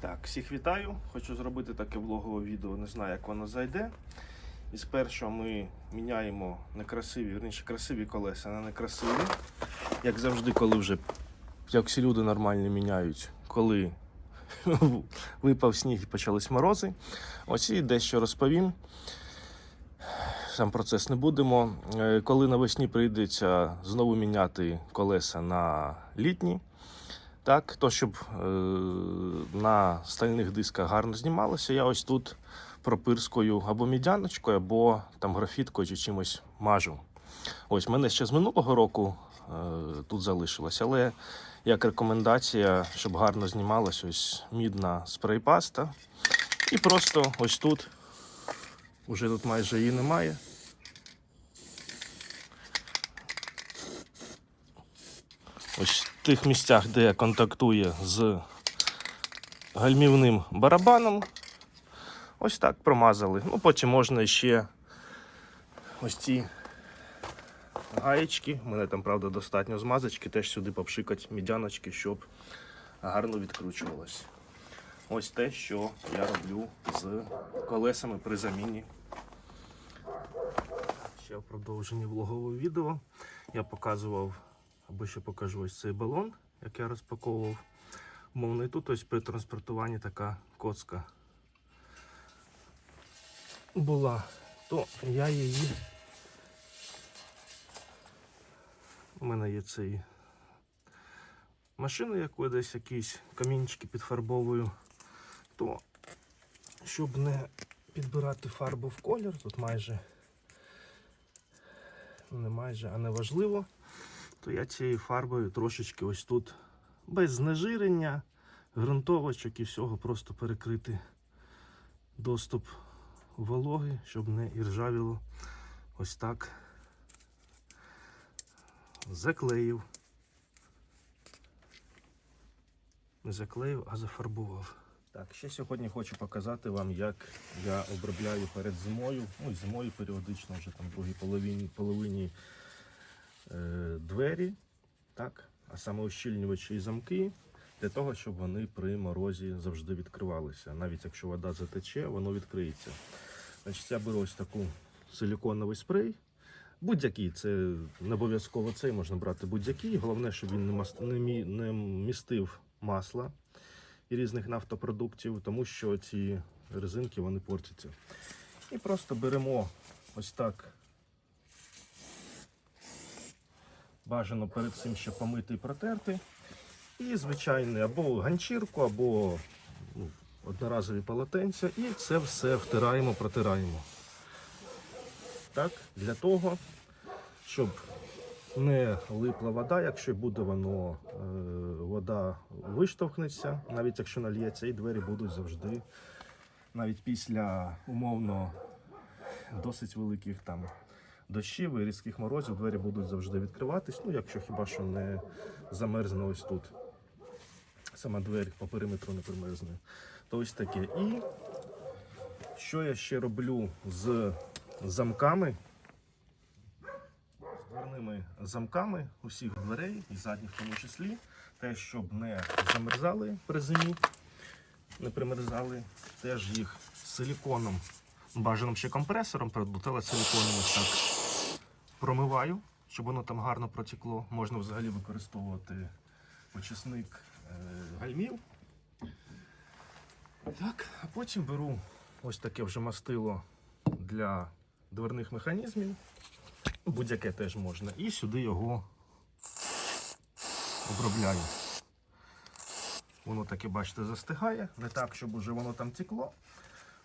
Так, всіх вітаю. Хочу зробити таке влогове відео, не знаю, як воно зайде. І спершу ми міняємо некрасиві, верніше красиві колеса на некрасиві. Як завжди, коли вже як всі люди нормальні міняють, коли випав сніг і почались морози. Ось і дещо розповім. Сам процес не будемо. Е, Коли навесні прийдеться знову міняти колеса на літні, так, то щоб е, на стальних дисках гарно знімалося, я ось тут пропирскою або мідяночкою, або там графіткою чи чимось мажу. Ось мене ще з минулого року е, тут залишилось, але як рекомендація, щоб гарно знімалось, ось мідна спрей-паста. І просто ось тут, уже тут майже її немає. Ось в тих місцях, де контактує з гальмівним барабаном. Ось так промазали. Ну, потім можна ще ось ці гаєчки. У мене там, правда, достатньо змазочки, теж сюди попшикати мідяночки, щоб гарно відкручувалось. Ось те, що я роблю з колесами при заміні. Ще в продовженні влогового відео я показував, або ще покажу ось цей балон, як я розпаковував. Умовно, і тут ось при транспортуванні така коцка була, то я її. У мене є цей машина, яку десь якісь камінчики підфарбовую, то щоб не підбирати фарбу в колір, тут майже ну, не майже, а не важливо, то я цією фарбою трошечки ось тут без знежирення, ґрунтовочок і всього просто перекрити доступ вологи, щоб не іржавіло. Ось так заклеїв. Не заклеїв, а зафарбував. Так, ще сьогодні хочу показати вам, як я обробляю перед зимою. Ну, і зимою періодично, вже там в другій половині, половині двері, так, а саме ущільнювачі і замки, для того, щоб вони при морозі завжди відкривалися. Навіть якщо вода затече, воно відкриється. Значить, я беру ось таку силіконовий спрей. Будь-який, це не обов'язково цей можна брати будь-який. Головне, щоб він не містив масла і різних нафтопродуктів, тому що ці резинки вони портяться. І просто беремо ось так. Бажано перед цим ще помити і протерти. І звичайний або ганчірку, або ну, одноразові полотенця. І це все втираємо, протираємо. Так, для того, щоб не липла вода, якщо буде воно, е, вода виштовхнеться, навіть якщо нальється, і двері будуть завжди, навіть після умовно досить великих там дощів і різких морозів, двері будуть завжди відкриватись. Ну, якщо хіба що не замерзне ось тут. Сама двері по периметру не примерзне. То ось таке. І що я ще роблю з замками? з дверними замками усіх дверей і задніх в тому числі, те, щоб не замерзали при зимі, не примерзали, теж їх силіконом, бажаним ще компресором, силіконом ось так промиваю, щоб воно там гарно протекло. Можна взагалі використовувати очисник е, гальмів. Так, а потім беру ось таке вже мастило для дверних механізмів. Будь-яке теж можна. І сюди його обробляю. Воно таке, бачите, застигає. Не так, щоб уже воно там текло.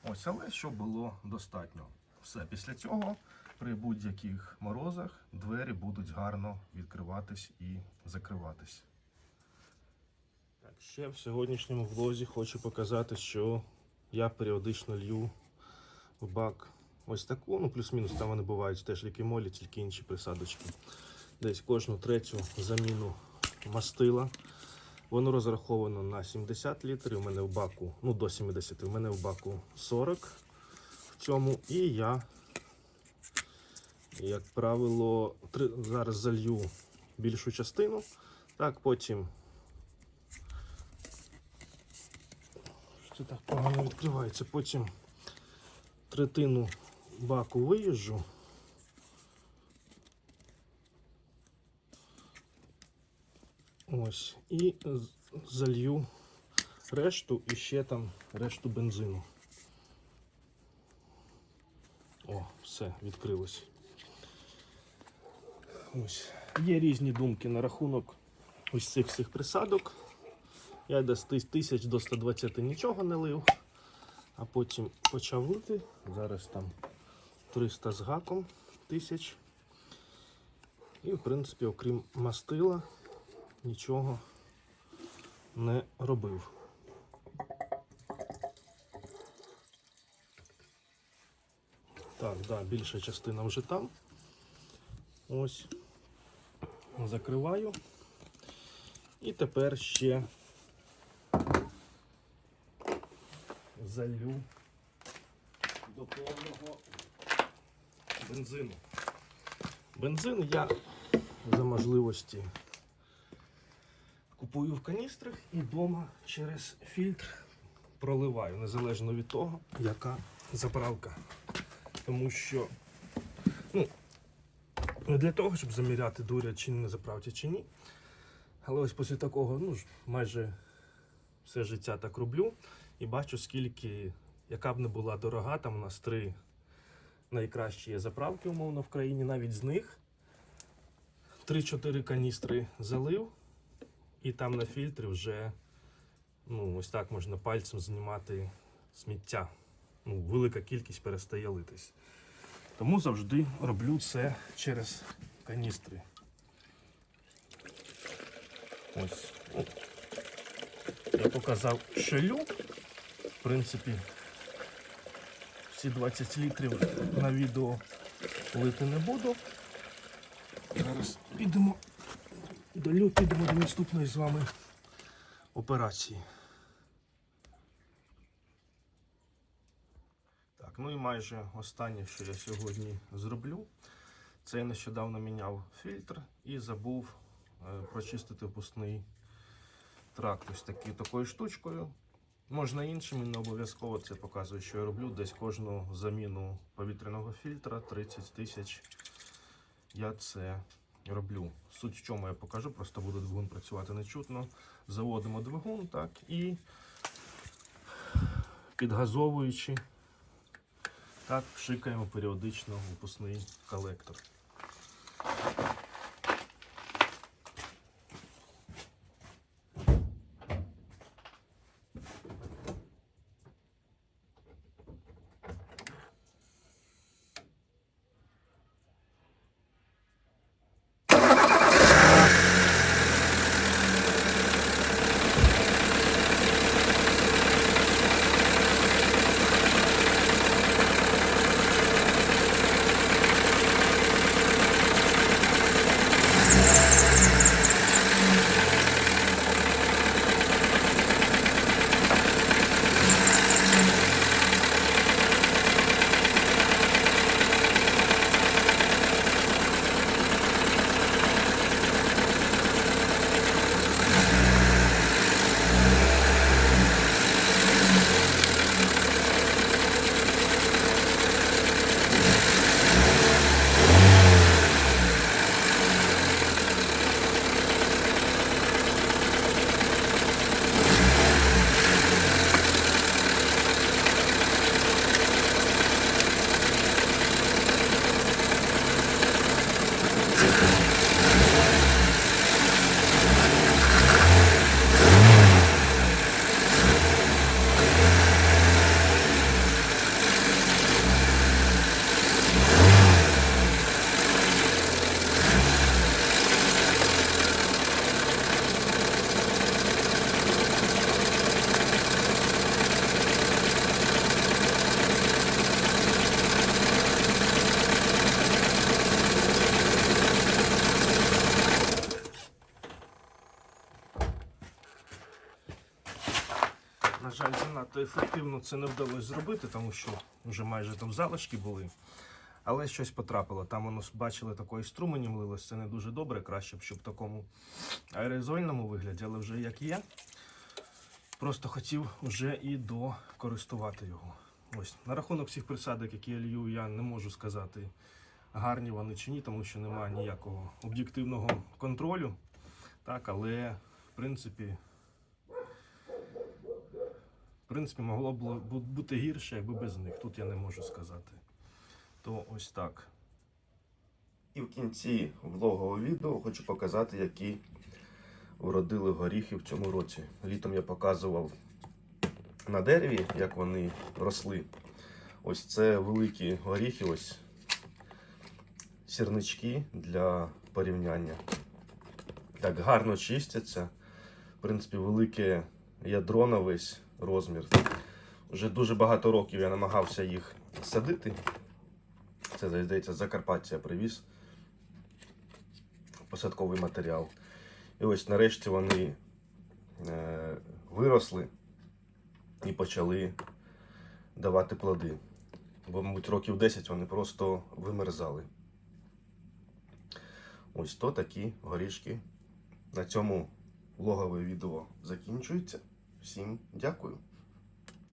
Ось, але щоб було достатньо. Все, після цього при будь-яких морозах двері будуть гарно відкриватись і закриватись. Так, ще в сьогоднішньому влозі хочу показати, що я періодично лью в бак ось таку, ну плюс-мінус там вони бувають теж які молі, тільки інші присадочки. Десь кожну третю заміну мастила. Воно розраховано на 70 літрів. У мене в баку, ну до 70, у мене в баку 40 в цьому. І я, як правило, три, зараз залью більшу частину. Так, потім це так погано відкривається. Потім третину баку виїжджу. Ось. І залью решту і ще там решту бензину. О, все, відкрилось. Ось. Є різні думки на рахунок ось цих всіх присадок. Я десь тис- тисяч до 120 нічого не лив, а потім почав лити. Зараз там 300 з гаком тисяч. І, в принципі, окрім мастила, нічого не робив. Так, да, більша частина вже там. Ось. Закриваю. І тепер ще залью до повного бензину. Бензин я за можливості купую в каністрах і вдома через фільтр проливаю, незалежно від того, яка заправка. Тому що ну, не для того, щоб заміряти дурять чи не заправці, чи ні. Але ось після такого, ну майже все життя так роблю. І бачу, скільки, яка б не була дорога, там у нас три найкращі є заправки, умовно, в країні. Навіть з них 3-4 каністри залив, і там на фільтрі вже ну, ось так можна пальцем знімати сміття. Ну, велика кількість перестає литись. Тому завжди роблю це через каністри. Ось. Я показав шелю. В принципі, всі 20 літрів на відео лити не буду. Зараз підемо долю, підемо до наступної з вами операції. Так, ну і майже останнє, що я сьогодні зроблю, це я нещодавно міняв фільтр і забув е, прочистити впускний тракт ось такі, такою штучкою. Можна іншим, не обов'язково це показує, що я роблю. Десь кожну заміну повітряного фільтра 30 тисяч. Я це роблю. Суть в чому я покажу, просто буде двигун працювати нечутно. Заводимо двигун, так, і підгазовуючи, так, пшикаємо періодично випускний колектор. Ефективно це не вдалося зробити, тому що вже майже там залишки були. Але щось потрапило. Там воно бачили такої струменем лилось, це не дуже добре, краще б, щоб в такому аерозольному вигляді, але вже як є. Просто хотів вже і докористувати його. Ось на рахунок всіх присадок, які я лью, я не можу сказати, гарні вони чи ні, тому що немає ніякого об'єктивного контролю. Так, але в принципі, принципі, могло б бути гірше, якби без них. Тут я не можу сказати. То ось так. І в кінці влогового відео хочу показати, які вродили горіхи в цьому році. Літом я показував на дереві, як вони росли. Ось це великі горіхи, ось сірнички для порівняння. Так гарно чистяться. В принципі, велике ядро на весь розмір. Вже дуже багато років я намагався їх садити. Це, здається, Закарпаття привіз посадковий матеріал. І ось нарешті вони е, виросли і почали давати плоди. Бо, мабуть, років 10 вони просто вимерзали. Ось то такі горішки. На цьому влогове відео закінчується. Всім дякую.